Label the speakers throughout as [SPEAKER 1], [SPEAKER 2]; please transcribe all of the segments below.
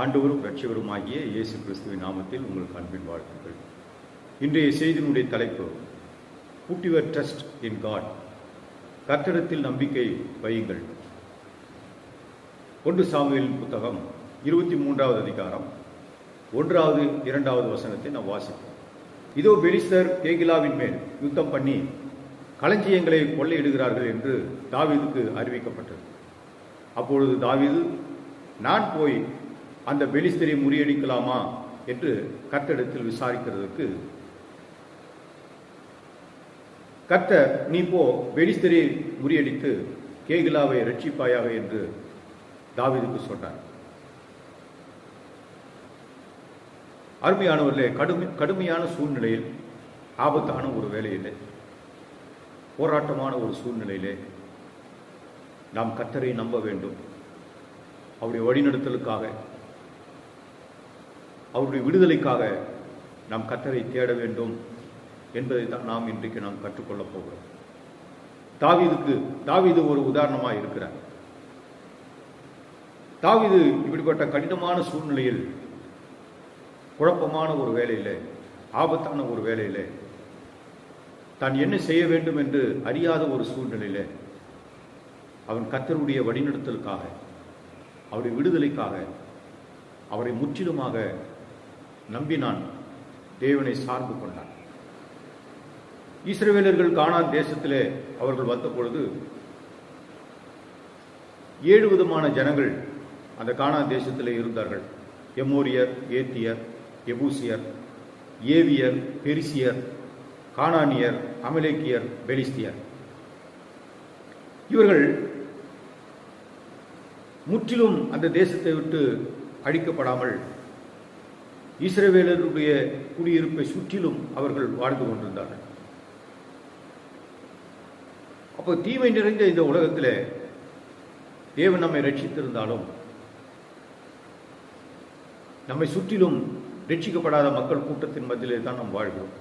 [SPEAKER 1] ஆண்டவரும் இரட்சகருமாகிய இயேசு கிறிஸ்துவின் நாமத்தில் உங்களுக்கு அன்பின் வாழ்த்துக்கள். இன்றைய செய்தியினுடைய தலைப்பு புட்டிவர் ட்ரஸ்ட் இன் காட் கர்த்தரிடத்தில் நம்பிக்கை வையுங்கள். ஒன்று சாமுவேலின் புத்தகம் இருபத்தி மூன்றாவது அதிகாரம் ஒன்றாவது இரண்டாவது வசனத்தை நாம் வாசிப்போம். இதோ பெலிஸ்தர் கேகிலாவின் மேல் யுத்தம் பண்ணி களஞ்சியங்களை கொள்ளையிடுகிறார்கள் என்று தாவீதுக்கு அறிவிக்கப்பட்டது. அப்பொழுது தாவீது நான் போய் அந்த பெலிஸ்தரை முறியடிக்கலாமா என்று கர்த்தரிடத்தில் விசாரிக்கிறதுக்கு கர்த்தர் நீ போ பெலிஸ்தரை முறியடித்து கேகிலாவை ரட்சிப்பாயாக என்று தாவிதுக்கு சொன்னார் அருமையானவர்களே கடுமை கடுமையான சூழ்நிலையில் ஆபத்தான ஒரு வேலையிலே போராட்டமான ஒரு சூழ்நிலையிலே நாம் கத்தரை நம்ப வேண்டும். அவருடைய வழிநடத்தலுக்காக அவருடைய விடுதலைக்காக நாம் கத்தரை தேட வேண்டும் என்பதை தான் நாம் இன்றைக்கு நாம் கற்றுக்கொள்ளப் போகிறோம். தாவிதுக்கு தாவிது ஒரு உதாரணமாக இருக்கிறார். தாவிது இப்படிப்பட்ட கடினமான சூழ்நிலையில் குழப்பமான ஒரு வேலையிலே ஆபத்தான ஒரு வேலையிலே தான் என்ன செய்ய வேண்டும் என்று அறியாத ஒரு சூழ்நிலையில் அவன் கத்தருடைய வழிநடத்தலுக்காக அவருடைய விடுதலைக்காக அவரை முற்றிலுமாக நம்பினான். தேவனை சார்பு கொண்டான். இஸ்ரவேலர்கள் கானான் தேசத்திலே அவர்கள் வந்த பொழுது ஏழு விதமான ஜனங்கள் அந்த கானான் தேசத்தில் இருந்தார்கள். எமோரியர் ஏத்தியர் எபூசியர் ஏவியர் பெரிசியர் கானானியர் அமலேக்கியர் பெலிஸ்தியர். இவர்கள் முற்றிலும் அந்த தேசத்தை விட்டு அழிக்கப்படாமல் இஸ்ரவேலருடைய குடியிருப்பை சுற்றிலும் அவர்கள் வாழ்ந்து கொண்டிருந்தார்கள். அப்போ தீமை நிறைந்த இந்த உலகத்தில் தேவன் நம்மை ரட்சித்திருந்தாலும் நம்மை சுற்றிலும் ரட்சிக்கப்படாத மக்கள் கூட்டத்தின் மத்தியிலே தான் நாம் வாழ்கிறோம்.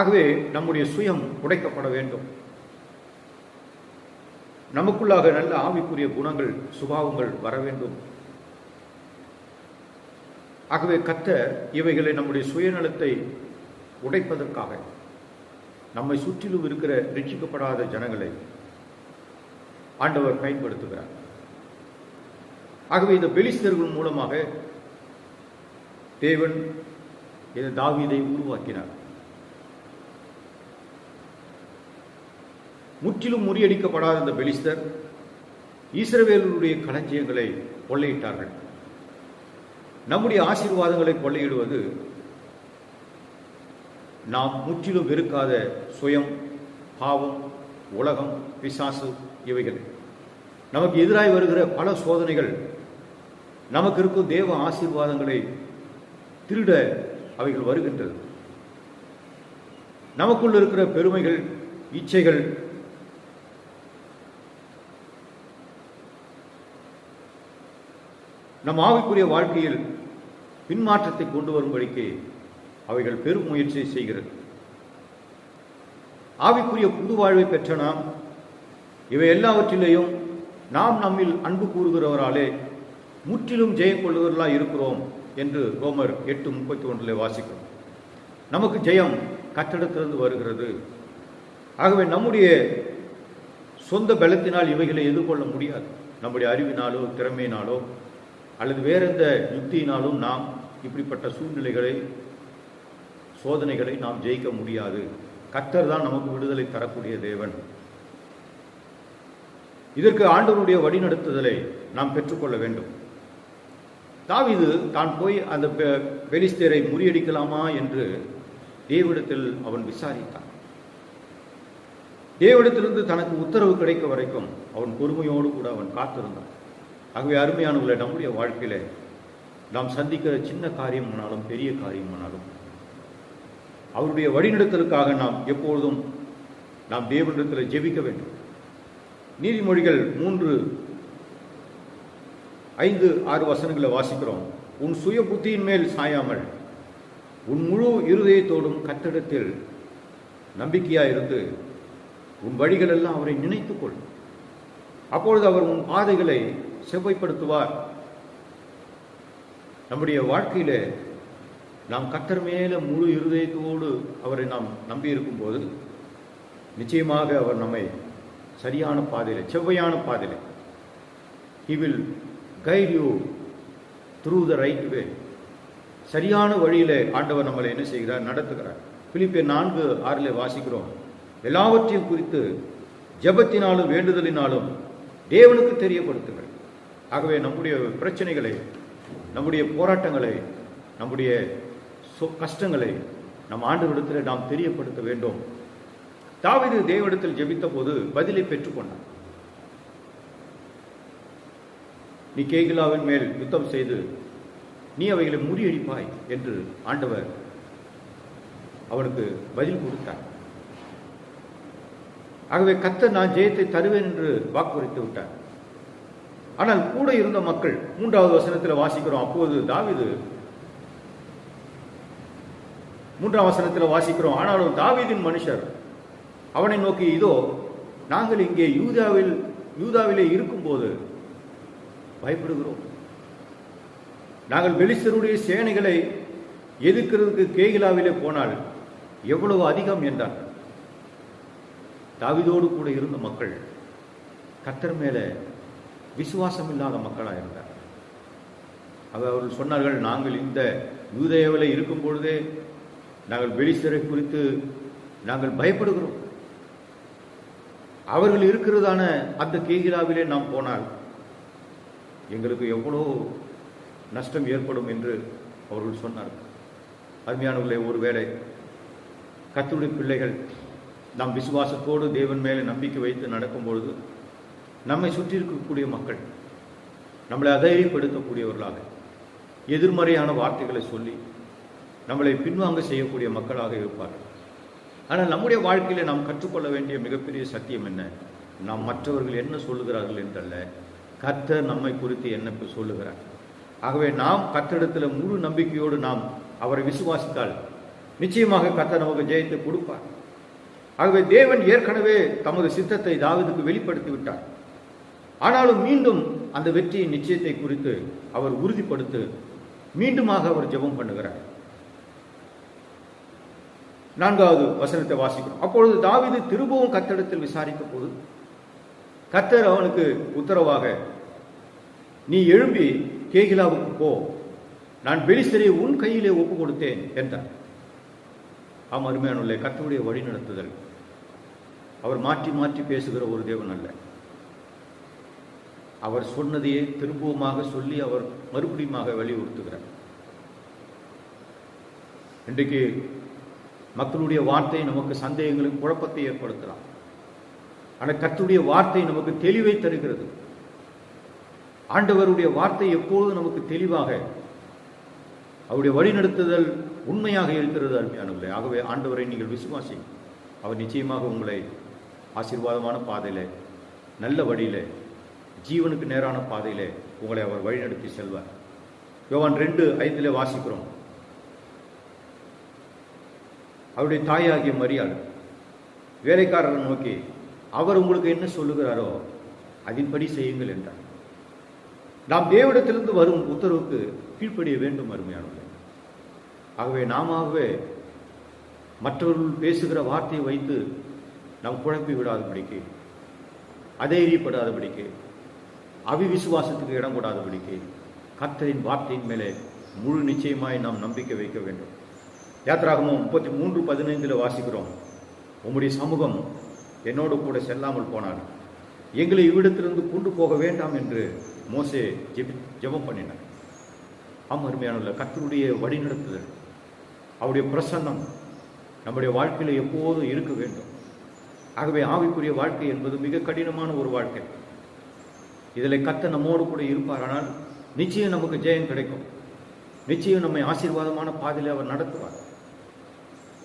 [SPEAKER 1] ஆகவே நம்முடைய சுயம் உடைக்கப்பட வேண்டும். நமக்குள்ளாக நல்ல ஆவிக்குரிய குணங்கள் சுபாவங்கள் வர வேண்டும். ஆகவே கத்த இவைகளை நம்முடைய சுயநலத்தை உடைப்பதற்காக நம்மை சுற்றிலும் இருக்கிற ரட்சிக்கப்படாத ஜனங்களை ஆண்டவர் பயன்படுத்துகிறார். ஆகவே இந்த பெலிஸ்தர்கள் மூலமாக தேவன் இந்த தாவீதை உருவாக்கினார். முற்றிலும் முறியடிக்கப்படாத இந்த பெலிஸ்தர் ஈஸ்ரவேலருடைய களஞ்சியங்களை கொள்ளையிட்டார்கள். நம்முடைய ஆசீர்வாதங்களை கொள்ளையிடுவது நாம் முற்றிலும் வெறுக்காத சுயம் பாவம் உலகம் பிசாசு இவைகள். நமக்கு எதிராக வருகிற பல சோதனைகள் நமக்கு இருக்கும் தேவ ஆசீர்வாதங்களை திருட அவைகள் வருகின்றது. நமக்குள் இருக்கிற பெருமைகள் இச்சைகள் நம் ஆவிக்குரிய வாழ்க்கையில் பின்மாற்றத்தை கொண்டு வரும்படிக்கு அவைகள் பெரும் முயற்சியை செய்கிறது. ஆவிக்குரிய புது வாழ்வை பெற்ற நாம் இவை எல்லாவற்றிலேயும் நாம் நம்மில் அன்பு கூறுகிறவராலே முற்றிலும் ஜெயம் கொள்ளுகிறவர்களாக இருக்கிறோம் என்று ரோமர் எட்டு முப்பத்தி ஒன்றில் வாசிக்கிறோம் நமக்கு ஜெயம் கட்டிடத்திலிருந்து வருகிறது. ஆகவே நம்முடைய சொந்த பலத்தினால் இவைகளை எதிர்கொள்ள முடியாது. நம்முடைய அறிவினாலோ திறமையினாலோ அல்லது வேற எந்த யுக்தியினாலும் நாம் இப்படிப்பட்ட சூழ்நிலைகளை சோதனைகளை நாம் ஜெயிக்க முடியாது. கர்த்தர் தான் நமக்கு விடுதலை தரக்கூடிய தேவன். இதற்கு ஆண்டவருடைய வழிநடத்துதலை நாம் பெற்றுக்கொள்ள வேண்டும். தாவிது தான் போய் அந்த பெலிஸ்தேரை முறியடிக்கலாமா என்று தேவிடத்தில் அவன் விசாரித்தான். தேவிடத்திலிருந்து தனக்கு உத்தரவு கிடைக்க வரைக்கும் அவன் பொறுமையோடு கூட அவன் காத்திருந்தான். ஆகவே அருமையானவர்களை நம்முடைய வாழ்க்கையில் நாம் சந்திக்கிற சின்ன காரியமானாலும் பெரிய காரியமானாலும் அவருடைய வழிநடத்தலுக்காக நாம் எப்பொழுதும் நாம் தேவனிடத்தில் ஜெபிக்க வேண்டும். நீதிமொழிகள் மூன்று ஐந்து ஆறு வசனங்களை வாசிக்கிறோம். உன் சுய புத்தியின் மேல் சாயாமல் உன் முழு இருதயத்தோடும் கட்டிடத்தில் நம்பிக்கையாக இருந்து உன் வழிகளெல்லாம் அவரை நினைத்துக்கொள். அப்பொழுது அவர் உன் பாதைகளை செவ்வைப்படுத்துவார். நம்முடைய வாழ்க்கையில நாம் கத்தர் மேல முழு இருதயத்தோடு அவரை நாம் நம்பி இருக்கும்போது நிச்சயமாக அவர் நம்மை சரியான பாதையில் செவ்வையான பாதையில் he will guide you through the right way சரியான வழியில் ஆண்டவர் நம்மளை என்ன செய்கிறார்? நடத்துகிறார். பிலிப்பிய நான்கு ஆறில் வாசிக்கிறோம். எல்லாவற்றையும் குறித்து ஜெபத்தினாலும் வேண்டுதலினாலும் தேவனுக்கு தெரியப்படுத்துங்கள். ஆகவே நம்முடைய பிரச்சனைகளை நம்முடைய போராட்டங்களை நம்முடைய கஷ்டங்களை நம் ஆண்டுகளிடத்தில் நாம் தெரியப்படுத்த வேண்டும். தாவிது தேவனிடத்தில் ஜெபித்த போது பதிலை பெற்றுக்கொண்டான். நீ கேகிலாவின் மேல் யுத்தம் செய்து நீ அவைகளை முறியடிப்பாய் என்று ஆண்டவர் அவனுக்கு பதில் கொடுத்தார். ஆகவே கர்த்தர் நான் ஜெயத்தை தருவேன் என்று வாக்குறுத்து விட்டார். ஆனால் கூட இருந்த மக்கள் மூன்றாவது வசனத்தில் வாசிக்கிறோம். அப்போது தாவீது மூன்றாம் வசனத்தில் வாசிக்கிறோம். ஆனாலும் தாவீதின் மனுஷர் அவனை நோக்கி இதோ நாங்கள் இங்கே யூதாவில் யூதாவிலே இருக்கும்போது பயப்படுகிறோம். நாங்கள் பெலிஸ்தருடைய சேனைகளை எதிர்க்கிறதுக்கு கேகிலாவிலே போனால் எவ்வளவு அதிகம் என்றார் தாவிதோடு கூட இருந்த மக்கள் கத்தர் மேலே விசுவாசம் இல்லாத மக்களாக இருந்தார் அவர் அவர்கள் சொன்னார்கள் நாங்கள் இந்த யூதேவில் இருக்கும் பொழுதே நாங்கள் பெலிஸ்தரை குறித்து நாங்கள் பயப்படுகிறோம். அவர்கள் இருக்கிறதான அந்த கேகிலாவிலே நாம் போனால் எங்களுக்கு எவ்வளோ நஷ்டம் ஏற்படும் என்று அவர்கள் சொன்னார்கள். அருமையானவர்களே ஒருவேளை கத்துடைய பிள்ளைகள் நாம் விசுவாசத்தோடு தேவன் மேலே நம்பிக்கை வைத்து நடக்கும் பொழுது நம்மை சுற்றி இருக்கக்கூடிய மக்கள் நம்மளை அதைரியப்படுத்தக்கூடியவர்களாக எதிர்மறையான வார்த்தைகளை சொல்லி நம்மளை பின்வாங்க செய்யக்கூடிய மக்களாக இருப்பார்கள். ஆனால் நம்முடைய வாழ்க்கையில் நாம் கற்றுக்கொள்ள வேண்டிய மிகப்பெரிய சத்தியம் என்ன? நாம் மற்றவர்கள் என்ன சொல்லுகிறார்கள் என்றல்ல கர்த்தர் நம்மை குறித்து என்ன சொல்லுகிறார்? ஆகவே நாம் கர்த்தரிடத்தில் முழு நம்பிக்கையோடு நாம் அவரை விசுவாசித்தால் நிச்சயமாக கர்த்தர் நமக்கு ஜெயத்தை கொடுப்பார். ஆகவே தேவன் ஏற்கனவே தமது சித்தத்தை தாவதுக்கு வெளிப்படுத்தி விட்டார். ஆனாலும் மீண்டும் அந்த வெற்றியின் நிச்சயத்தை குறித்து அவர் உறுதிப்படுத்து மீண்டுமாக அவர் ஜெபம் பண்ணுகிறார். நான்காவது வசனத்தை வாசிக்கிறோம். அப்பொழுது தாவீது திரும்பவும் கத்தடத்தில் விசாரித்த போது கத்தர் அவனுக்கு உத்தரவாக நீ எழும்பி கேகிலாவுக்கு போ. நான் பெலிஸ்தரை உன் கையிலே ஒப்பு கொடுத்தேன் என்றார். ஆம் அருமையானுள்ளே கத்தருடைய வழிநடத்துதல். அவர் மாற்றி மாற்றி பேசுகிற ஒரு தேவன் அல்ல. அவர் சொன்னதையே திரும்பவுமாக சொல்லி அவர் மறுபடியுமாக வலியுறுத்துகிறார். இன்றைக்கு மக்களுடைய வார்த்தை நமக்கு சந்தேகங்களும் குழப்பத்தை ஏற்படுத்தலாம். ஆனால் கத்துடைய வார்த்தை நமக்கு தெளிவை தருகிறது. ஆண்டவருடைய வார்த்தை எப்போதும் நமக்கு தெளிவாக அவருடைய வழிநடத்துதல் உண்மையாக இருக்கிறது அருமையானவில்லை ஆகவே ஆண்டவரை நீங்கள் விசுவாசி அவர் நிச்சயமாக உங்களை ஆசீர்வாதமான பாதையில் நல்ல வழியில் ஜீவனுக்கு நேரான பாதையிலே உங்களை அவர் வழிநடத்தி செல்வார். யோவான் ரெண்டு ஐந்திலே வாசிக்கிறோம். அவருடைய தாயாகிய மரியாள் வேலைக்காரரை நோக்கி அவர் உங்களுக்கு என்ன சொல்லுகிறாரோ அதன்படி செய்யுங்கள் என்றார். நாம் தேவிடத்திலிருந்து வரும் உத்தரவுக்கு கீழ்ப்படிய வேண்டும் அருமையானவர்களே. ஆகவே நாமாகவே மற்றவர்கள் பேசுகிற வார்த்தையை வைத்து நாம் குழப்பி விடாதபடிக்கு அதேரியப்படாதபடிக்கு அவிவிசுவாசத்துக்கு இடம் கூடாதபடிக்கு கர்த்தரின் வார்த்தையின் மேலே முழு நிச்சயமாய் நாம் நம்பிக்கை வைக்க வேண்டும். யாத்ராகமும் முப்பத்தி மூன்று பதினைந்தில் வாசிக்கிறோம். உம்முடைய சமூகம் என்னோடு கூட செல்லாமல் போனார் எங்களை இவ்விடத்திலிருந்து கொண்டு போக வேண்டாம் என்று மோசே ஜெபி ஜெபம் பண்ணினார். ஆம் அருமையானுள்ள கத்தருடைய வழிநடத்துதல் அவருடைய பிரசன்னம் நம்முடைய வாழ்க்கையில் எப்போதும் இருக்க வேண்டும். ஆகவே ஆவிக்குரிய வாழ்க்கை என்பது மிக கடினமான ஒரு வாழ்க்கை. இதில் கத்த நம்மோடு கூட இருப்பார் ஆனால் நிச்சயம் நமக்கு ஜெயம் கிடைக்கும். நிச்சயம் நம்மை ஆசீர்வாதமான பாதையில் அவர் நடத்துவார்.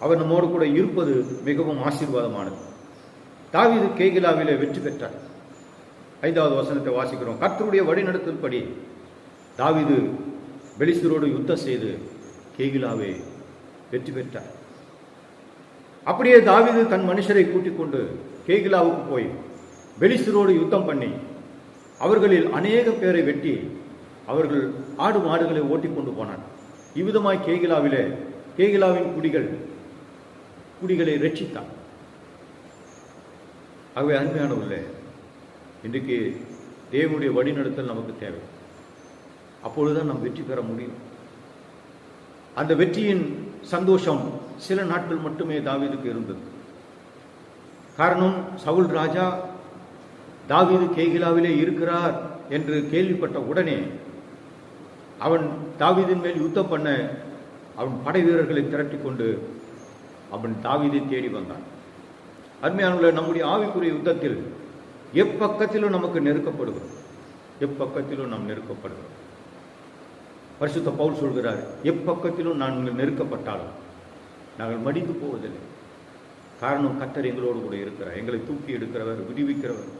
[SPEAKER 1] அவர் நம்மோடு கூட இருப்பது மிகவும் ஆசீர்வாதமானது. தாவிது கேகிலாவிலே வெற்றி பெற்றார். ஐந்தாவது வசனத்தை வாசிக்கிறோம். கர்த்தருடைய வழிநடத்தல்படி தாவிது பெலிஸ்தரோடு யுத்தம் செய்து கேகிலாவே வெற்றி பெற்றார். அப்படியே தாவீது தன் மனுஷரை கூட்டிக் கொண்டு கேகிலாவுக்கு போய் பெலிஸ்தரோடு யுத்தம் பண்ணி அவர்களில் அநேக பேரை வெட்டி அவர்கள் ஆடு மாடுகளை ஓட்டி கொண்டு போனான் இவ்விதமாய் கேகிலாவிலே கேகிலாவின் குடிகள் குடிகளை ரட்சித்தான் ஆகவே அருமையானவர்களே இன்றைக்கு தேவனுடைய வழிநடத்தல் நமக்கு தேவை. அப்பொழுதுதான் நாம் வெற்றி பெற முடியும். அந்த வெற்றியின் சந்தோஷம் சில நாட்கள் மட்டுமே தாவீதுக்கு இருந்தது. காரணம் சவுல் ராஜா தாவீது கேகிலாவிலே இருக்கிறார் என்று கேள்விப்பட்ட உடனே அவன் தாவீதின் மேல் யுத்தம் பண்ண அவன் படை வீரர்களை திரட்டி கொண்டு அவன் தாவீதை தேடி வந்தான். அருமையானவர்களே நம்முடைய ஆவிக்குரிய யுத்தத்தில் எப்பக்கத்திலும் நமக்கு நெருக்கப்படுகிறோம் எப்பக்கத்திலும் நாம் நெருக்கப்படுகிறோம் பரிசுத்த பவுல் சொல்கிறார் எப்பக்கத்திலும் நாங்கள் நெருக்கப்பட்டாலும் நாங்கள் மடிந்து போவதில்லை. காரணம் கத்தர் எங்களோடு கூட இருக்கிறார் எங்களை தூக்கி எடுக்கிறவர் விடுவிக்கிறவர்.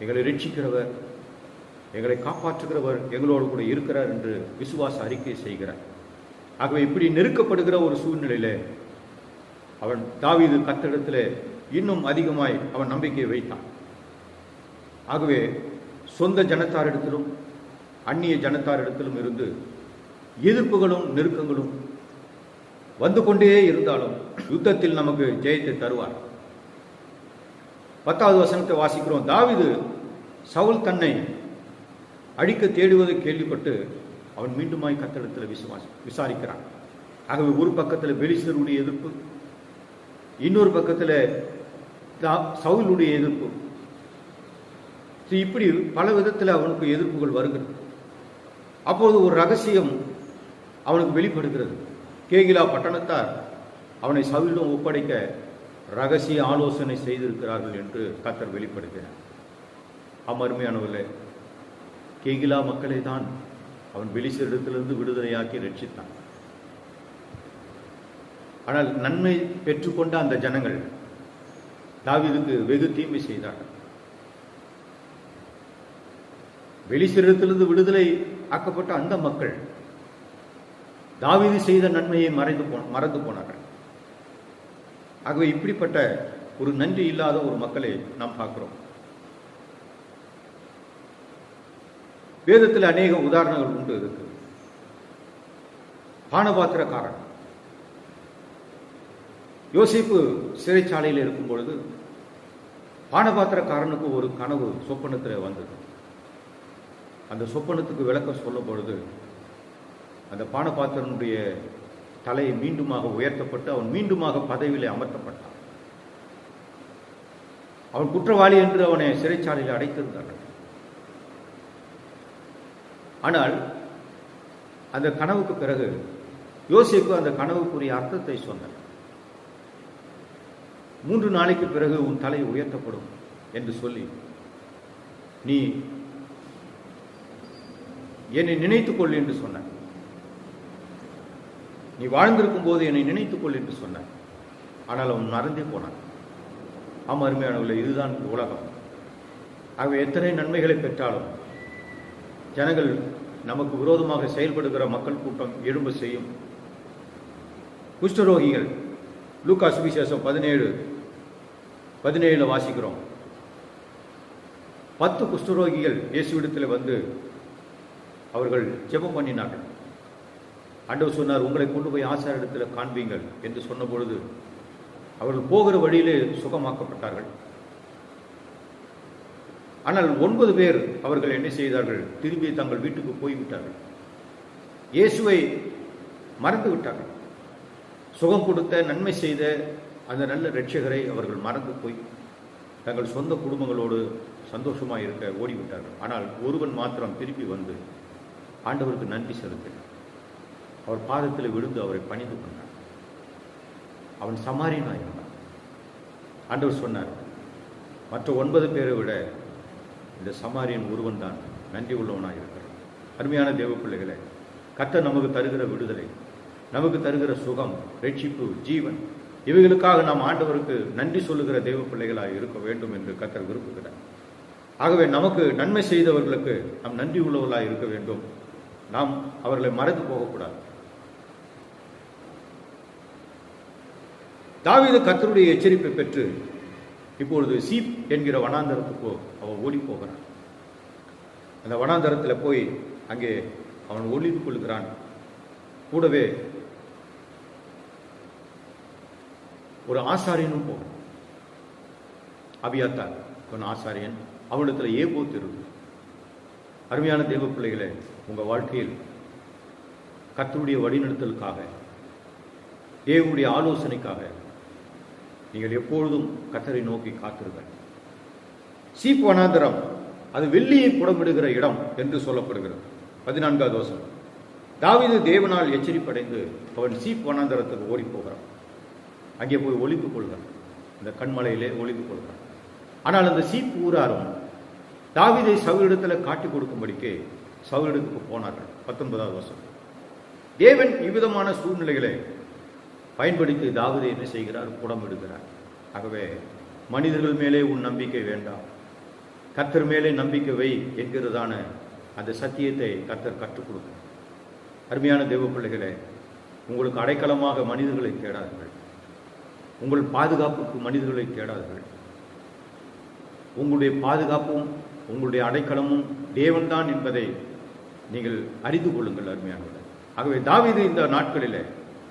[SPEAKER 1] எங்களை ரட்சிக்கிறவர் எங்களை காப்பாற்றுகிறவர் எங்களோடு கூட இருக்கிறார் என்று விசுவாச அறிக்கை செய்கிறார். ஆகவே இப்படி நெருக்கப்படுகிற ஒரு சூழ்நிலையில அவன் தாவீது கத்திடத்தில் இன்னும் அதிகமாய் அவன் நம்பிக்கையை வைத்தான். ஆகவே சொந்த ஜனத்தாரிடத்திலும் அந்நிய ஜனத்தாரிடத்திலும் இருந்து எதிர்ப்புகளும் நெருக்கங்களும் வந்து கொண்டே இருந்தாலும் யுத்தத்தில் நமக்கு ஜெயத்தை தருவார். பத்தாவது வசனத்தை வாசிக்கிறோம். தாவிது சவுல் தன்னை அழிக்க தேடுவதை கேள்விப்பட்டு அவன் மீண்டுமாய் கத்தடத்தில் விசுவாசி விசாரிக்கிறான். ஆகவே ஒரு பக்கத்தில் பெலிசருடைய எதிர்ப்பு இன்னொரு பக்கத்தில் சவுலுடைய எதிர்ப்பு. இப்படி பல விதத்தில் அவனுக்கு எதிர்ப்புகள் வருகிறது. அப்போது ஒரு ரகசியம் அவனுக்கு வெளிப்படுகிறது. கேகிலா பட்டணத்தார் அவனை சவுலிடம் ஒப்படைக்க ரகசிய ஆலோசனை செய்திருக்கிறார்கள் என்று கத்தர் வெளிப்படுத்தினார் அமருமையானவர்களே கேகிலா மக்களை தான் அவன் வெளிச்சரிடத்திலிருந்து விடுதலையாக்கி ரட்சித்தான். ஆனால் நன்மை பெற்றுக்கொண்ட அந்த ஜனங்கள் தாவீதுக்கு வெகு தீமை செய்தார்கள். வெளிச்சிரத்திலிருந்து விடுதலை ஆக்கப்பட்ட அந்த மக்கள் தாவீது செய்த நன்மையை மறைந்து போ மறந்து போனார்கள். ஆகவே இப்படிப்பட்ட ஒரு நன்றி இல்லாத ஒரு மக்களை நாம் பார்க்கிறோம். வேதத்தில் அநேக உதாரணங்கள் உண்டு இருக்கு. பானபாத்திரக்காரன் யோசிப்பு சிறைச்சாலையில் இருக்கும் பொழுது பானபாத்திரக்காரனுக்கு ஒரு கனவு சொப்பனத்தில் வந்தது. அந்த சொப்பனத்துக்கு விளக்கம் சொல்லும் பொழுது அந்த பானபாத்திரனுடைய தலை மீண்டுமாக உயர்த்தப்பட்டு அவன் மீண்டுமாக பதவியில் அமர்த்தப்பட்டான். அவன் குற்றவாளி என்று அவனை சிறைச்சாலையில் அடைத்திருந்தார்கள். ஆனால் அந்த கனவுக்கு பிறகு யோசிப்பு அந்த கனவுக்குரிய அர்த்தத்தை சொன்னார் மூன்று நாளைக்கு பிறகு உன் தலை உயர்த்தப்படும் என்று சொல்லி நீ என்னை நினைத்துக்கொள் என்று சொன்னார். நீ வாழ்ந்திருக்கும் போது என்னை நினைத்துக்கொள் என்று சொன்னார். ஆனால் அவன் மறந்தே போனான். ஆம் அருமையானவர்களே இதுதான் உலகம். ஆகவே எத்தனை நன்மைகளை பெற்றாலும் ஜனங்கள் நமக்கு விரோதமாக செயல்படுகிற மக்கள் கூட்டம் எழும்ப செய்யும். குஷ்டரோகிகள் லூக்கா சுவிசேஷம் பதினேழு பதினேழில் வாசிக்கிறோம். பத்து குஷ்டரோகிகள் இயேசுவிடத்தில் வந்து அவர்கள் ஜெபம் பண்ணினார்கள். ஆண்டவர் சொன்னார் உங்களை கொண்டு போய் ஆசாரிடத்தில் காண்பீங்கள் என்று சொன்ன பொழுது அவர்கள் போகிற வழியிலே சுகமாக்கப்பட்டார்கள். ஆனால் ஒன்பது பேர் அவர்கள் என்ன செய்தார்கள்? திரும்பி தங்கள் வீட்டுக்கு போய்விட்டார்கள். இயேசுவை மறந்து விட்டார்கள். சுகம் கொடுத்த நன்மை செய்த அந்த நல்ல ரட்சகரை அவர்கள் மறந்து போய் தங்கள் சொந்த குடும்பங்களோடு சந்தோஷமாக இருக்க ஓடிவிட்டார்கள். ஆனால் ஒருவன் மாத்திரம் திருப்பி வந்து ஆண்டவருக்கு நன்றி செலுத்தினார் அவர் பாதத்தில் விழுந்து அவரை பணிந்து கொண்டார். அவன் சமாரியனாக இருந்தான் ஆண்டவர் சொன்னார் மற்ற ஒன்பது பேரை விட இந்த சமாரியன் ஒருவன் தான் நன்றி உள்ளவனாக இருக்கிறான். அருமையான தேவ பிள்ளைகளை கத்த நமக்கு தருகிற விடுதலை நமக்கு தருகிற சுகம் ரட்சிப்பு ஜீவன் இவைகளுக்காக நாம் ஆண்டவருக்கு நன்றி சொல்லுகிற தெய்வ பிள்ளைகளாக இருக்க வேண்டும் என்று கத்தர் விரும்புகிறார். ஆகவே நமக்கு நன்மை செய்தவர்களுக்கு நாம் நன்றி உள்ளவர்களாக இருக்க வேண்டும். நாம் அவர்களை மறந்து போகக்கூடாது. தாவீது கத்தருடைய எச்சரிப்பை பெற்று இப்பொழுது சீப் என்கிற வனாந்தரத்துக்கு அவன் ஓடி போகிறான். அந்த வனாந்தரத்தில் போய் அங்கே அவன் ஒளிந்து கொள்கிறான். கூடவே ஒரு ஆசாரியனும் போகும் அபியாத்தார் இவன் ஆசாரியன் அவனிடத்தில் ஏபோத்து இருக்கு அருமையான தேவ பிள்ளைகளை உங்கள் வாழ்க்கையில் கத்தருடைய வழிநடத்தலுக்காக தேவனுடைய ஆலோசனைக்காக நீங்கள் எப்பொழுதும் கத்தரை நோக்கி காத்திருங்கள். சீப்பனாந்திரம் அது வெள்ளியை புடமிடுகிற இடம் என்று சொல்லப்படுகிறது. பதினான்காவது வருஷம் தாவிது தேவனால் எச்சரிப்படைந்து அவன் சீப் வனாந்தரத்துக்கு ஓடி போகிறான் அங்கே போய் ஒழிப்பு கொள்கிறான். இந்த கண்மலையிலே ஒழிப்பு கொள்கிறான். ஆனால் அந்த சீப் ஊராரும் தாவீதை சவுலிடத்தில் காட்டி கொடுக்கும்படிக்கு சவுலிடத்துக்கு போனார்கள். பத்தொன்பதாவது வருஷம் தேவன் இவ்விதமான சூழ்நிலைகளை பயன்படுத்தி தாவதை என்ன செய்கிறார்? புடமிடுகிறார் ஆகவே மனிதர்கள் மேலே உன் நம்பிக்கை வேண்டாம். கத்தர் மேலே நம்பிக்கை வை என்கிறதான அந்த சத்தியத்தை கத்தர் கற்றுக் கொடுக்கும் அருமையான தேவ பிள்ளைகளே உங்களுக்கு அடைக்கலமாக மனிதர்களை தேடாதீர்கள். உங்கள் பாதுகாப்புக்கு மனிதர்களை தேடாதீர்கள். உங்களுடைய பாதுகாப்பும் உங்களுடைய அடைக்கலமும் தேவன்தான் என்பதை நீங்கள் அறிந்து கொள்ளுங்கள் அருமையானவர்கள். ஆகவே தாவீது இந்த நாட்களிலே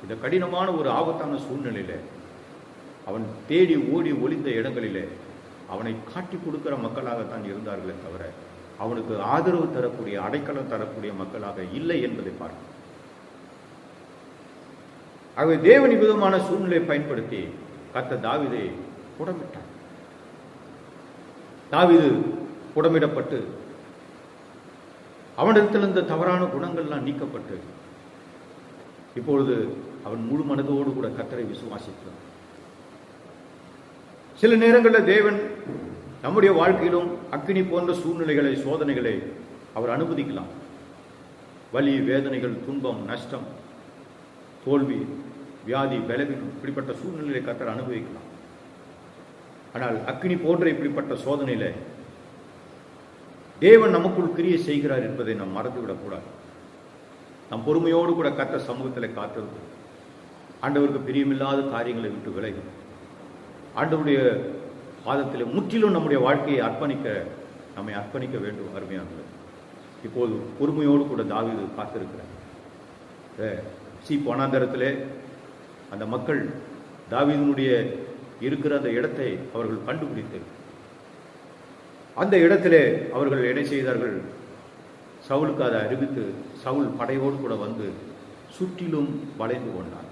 [SPEAKER 1] இந்த கடினமான ஒரு ஆபத்தான சூழ்நிலையில் அவன் தேடி ஓடி ஒளிந்த இடங்களிலே அவனை காட்டி கொடுக்கிற மக்களாகத்தான் இருந்தார்களே தவிர அவனுக்கு ஆதரவு தரக்கூடிய அடைக்கலம் தரக்கூடிய மக்களாக இல்லை என்பதை பார்க்கிறோம் ஆகவே தேவன் விதமான சூழ்நிலையை பயன்படுத்தி கத்த தாவிதை புடமிட்டான் தாவிது புடமிடப்பட்டு அவனிடத்திலிருந்த தவறான குணங்கள்லாம் நீக்கப்பட்டு இப்பொழுது அவன் முழு மனதோடு கூட கத்தரை விசுவாசித்தான் சில நேரங்களில் தேவன் நம்முடைய வாழ்க்கையிலும் அக்னி போன்ற சூழ்நிலைகளை சோதனைகளை அவர் அனுமதிக்கலாம். வலி வேதனைகள் துன்பம் நஷ்டம் தோல்வி வியாதி பலவீனம் இப்படிப்பட்ட சூழ்நிலையை கத்தர் அனுபவிக்கலாம். ஆனால் அக்னி போன்ற இப்படிப்பட்ட சோதனையில் தேவன் நமக்குள் கிரியை செய்கிறார் என்பதை நாம் மறந்துவிடக்கூடாது. நம் பொறுமையோடு கூட கத்த சமூகத்தில் காத்திருந்து ஆண்டவருக்கு பிரியமில்லாத காரியங்களை விட்டு விலகும் ஆண்டவருடைய பாதத்தில் முற்றிலும் நம்முடைய வாழ்க்கையை அர்ப்பணிக்க நம்மை அர்ப்பணிக்க வேண்டும் அருமையானது இப்போது பொறுமையோடு கூட தாவீது காத்திருக்கிறார். சி போனாந்தரத்தில் அந்த மக்கள் தாவிதனுடைய இருக்கிற அந்த இடத்தை அவர்கள் கண்டுபிடித்து அந்த இடத்திலே அவர்கள் என்ன செய்தார்கள்? சவுலுக்கு அதை அறிவித்து சவுல் படையோடு கூட வந்து சுற்றிலும் வளைந்து கொண்டான்.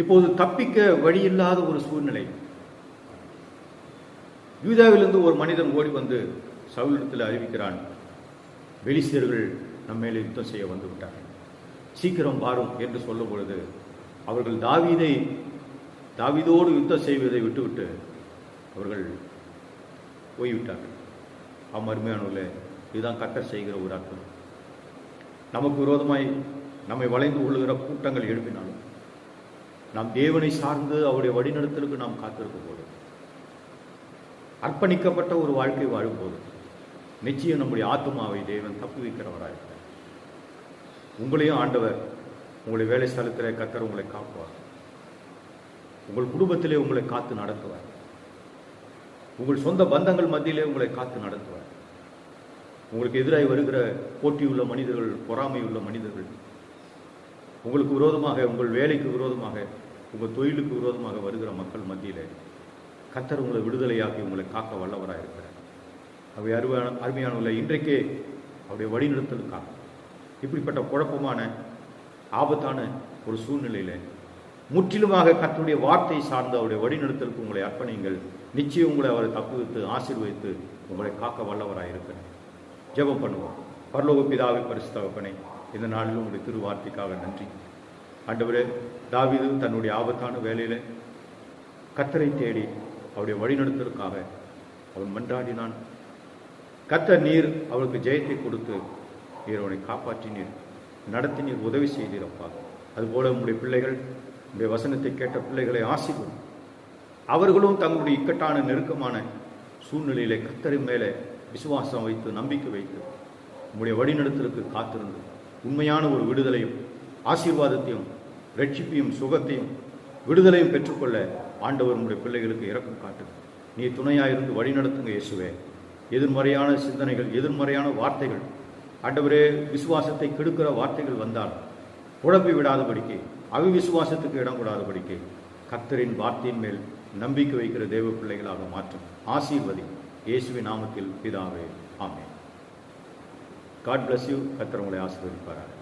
[SPEAKER 1] இப்போது தப்பிக்க வழியில்லாத ஒரு சூழ்நிலை. யூதாவிலிருந்து ஒரு மனிதன் ஓடி வந்து சவுலிடத்தில் அறிவிக்கிறான் வெளிசியர்கள் நம்ம மேலே யுத்தம் செய்ய வந்து விட்டார்கள். சீக்கிரம் வாரும் என்று சொல்லும் பொழுது அவர்கள் தாவீதை தாவீதோடு யுத்தம் செய்வதை விட்டுவிட்டு அவர்கள் போய்விட்டார்கள். அவன் அருமையானவர்களே இதுதான் கத்தர் செய்கிற ஒரு அற்புதம். நமக்கு விரோதமாய் நம்மை வளைந்து கொள்ளுகிற கூட்டங்கள் எழுப்பினாலும் நாம் தேவனை சார்ந்து அவருடைய வழிநடத்தலுக்கு நாம் காத்திருக்க போது அர்ப்பணிக்கப்பட்ட ஒரு வாழ்க்கை வாழும்போது நிச்சயம் நம்முடைய ஆத்மாவை தேவன் தப்பு வைக்கிறவராயிருக்கிறார் உங்களையும் ஆண்டவர் உங்களுடைய வேலை ஸ்தலத்தில் கத்தர் உங்களை காப்பார். உங்கள் குடும்பத்திலே உங்களை காத்து நடத்துவார். உங்கள் சொந்த பந்தங்கள் மத்தியிலே உங்களை காத்து நடத்துவார். உங்களுக்கு எதிராக வருகிற போட்டியுள்ள மனிதர்கள் பொறாமை உள்ள மனிதர்கள் உங்களுக்கு விரோதமாக உங்கள் வேலைக்கு விரோதமாக உங்கள் தொழிலுக்கு விரோதமாக வருகிற மக்கள் மத்தியில் கத்தர் உங்களை விடுதலையாக்கி உங்களை காக்க வல்லவராக இருக்கிறார். அவை அருமையான அருமையானவர்களை இன்றைக்கே அவருடைய வழிநடத்தலுக்காக இப்படிப்பட்ட குழப்பமான ஆபத்தான ஒரு சூழ்நிலையில் முற்றிலுமாக கத்தருடைய வார்த்தை சார்ந்த அவருடைய வழிநடத்தலுக்கு உங்களை அர்ப்பணிங்கள் நிச்சயம் உங்களை அவரை தப்புவித்து ஆசீர்வதித்து உங்களை காக்க வல்லவராக இருக்கிறார். ஜெபம் பண்ணுவோம். பரலோக பிதாவை பரிசுத்தகப்பனை இந்த நாளிலும் உங்களுடைய திருவார்த்தைக்காக நன்றி. ஆண்டவரே தாவீது தன்னுடைய ஆபத்தான வேலையில் கத்தரை தேடி அவருடைய வழிநடத்தலுக்காக அவன் மன்றாடினான். கத்த நீர் அவளுக்கு ஜெயத்தை கொடுத்து நீர் அவனை காப்பாற்றினீர். நடத்தினீர் உதவி செய்தீரப்பா அதுபோல உங்களுடைய பிள்ளைகள் உங்களுடைய வசனத்தை கேட்ட பிள்ளைகளை ஆசிக்கும் அவர்களும் தங்களுடைய இக்கட்டான நெருக்கமான சூழ்நிலையிலே கத்தரின் மேலே விசுவாசம் வைத்து நம்பிக்கை வைத்து உங்களுடைய வழிநடத்தலுக்கு காத்திருந்து உண்மையான ஒரு விடுதலையும் ஆசீர்வாதத்தையும் ரட்சிப்பையும் சுகத்தையும் விடுதலையும் பெற்றுக்கொள்ள ஆண்டவர் உங்களுடைய பிள்ளைகளுக்கு இறக்கம் காட்டு நீ துணையாக இருந்து வழிநடத்துங்க இயேசுவே. எதிர்மறையான சிந்தனைகள் எதிர்மறையான வார்த்தைகள் ஆண்டவரே விசுவாசத்தை கெடுக்கிற வார்த்தைகள் வந்தால் குழப்பி விடாதபடிக்கு அவிவிசுவாசத்துக்கு இடம் கூடாதபடிக்கு கத்தரின் வார்த்தையின் மேல் நம்பிக்கை வைக்கிற தேவ பிள்ளைகளாக மாற்றும் ஆசீர்வதி. இயேசுவி நாமத்தில் பிதாவே ஆமே காட் பிளஸ் யூ கத்தர் உங்களை ஆசீர்வதிப்பார்கள்